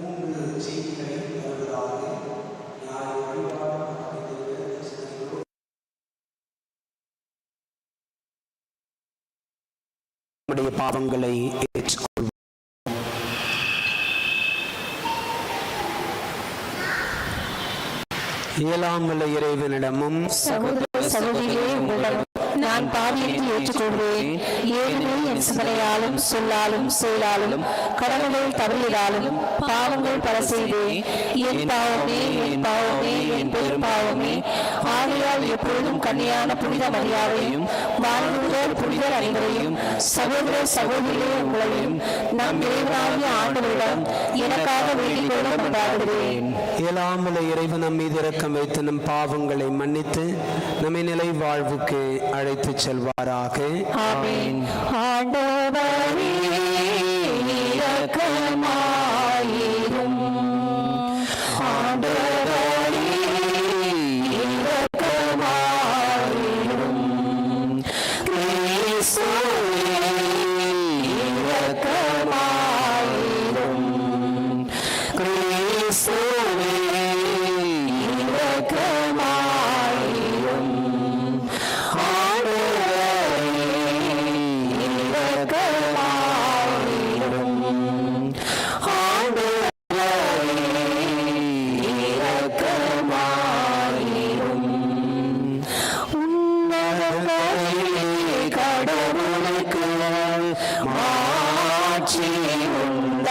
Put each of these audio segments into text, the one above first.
மூன்று செய்திகளையும் தருவதாக ஞாயிறு வழிபாடு நம்முடைய பாவங்களை ஏற்றுக்கொள்வோம். இயலாம் வல்ல இறைவனிடமும் சகோதர சகோதரிகளே நான் பாவியத்தை ஏற்றுக்கொள்வேன் ஏனெனில் என் சிந்தனையாலும் சொல்லாலும் செயலாலும் கடமைகள் தவறியதாலும் பாவங்கள் பல செய்தேன். என் பாவமே என் பாவமே என் பெரும் பாவமே. ஆகையால் எப்பொழுதும் கன்னியான புனித மரியாதையும் வாழ்வுதல் புனிதர் அனைவரையும் சகோதர சகோதரிகளே உங்களையும் நம் இறைவனாகிய ஆண்டவரிடம் எனக்காக வேண்டிக் கொள்ள கொண்டாடுகிறேன் இயலாம் இறைவன் நம் மீது இரக்கம் வைத்து நம் பாவங்களை மன்னித்து நம்மை நிலை வாழ்வுக்கு அழை அழைத்துச் செல்வாராக. ஆண்டவரே ശക്തി ഉണ്ടാകുക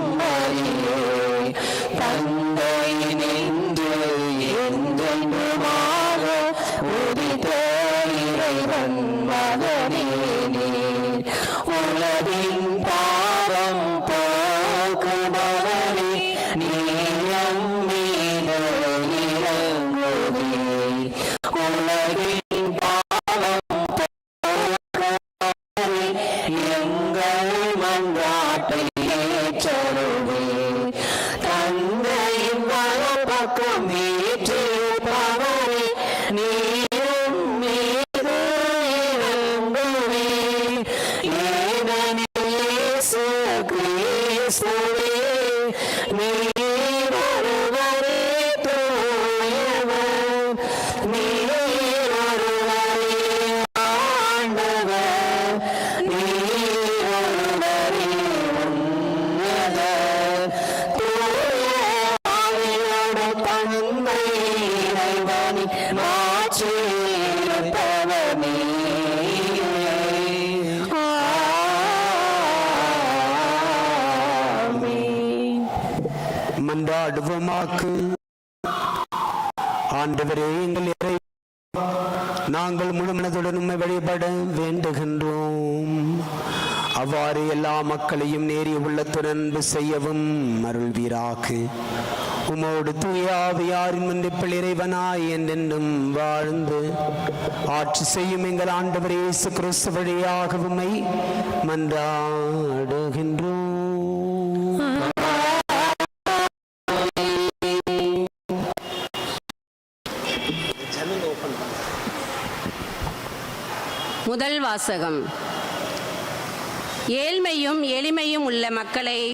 இயேசு கிறிஸ்துவே நீர் ஒருவரே தூயவர் நீர் ஒருவரே ஆண்டவர். நீர் ஒருவரே உன்னதர். தூய ஆவியோடு தந்தை இறைவனின் மாற்றியிருப்பவர் மன்றாடுவோமாக்கு. ஆண்டவரே எங்கள் இறை நாங்கள் முழு மனதுடன் வழிபட வேண்டுகின்றோம். அவ்வாறு எல்லா மக்களையும் நேரிய உள்ளத்துடன் செய்யவும் அருள்வீராக உமோடு தூயாவியாரின் மன்னிப்பில் இறைவனாய் என்றென்றும் வாழ்ந்து ஆட்சி செய்யும் எங்கள் ஆண்டவர் இயேசு கிறிஸ்து வழியாக உம்மை மன்றாடுகின்றோம். முதல் வாசகம். ஏழ்மையும் எளிமையும் உள்ள மக்களை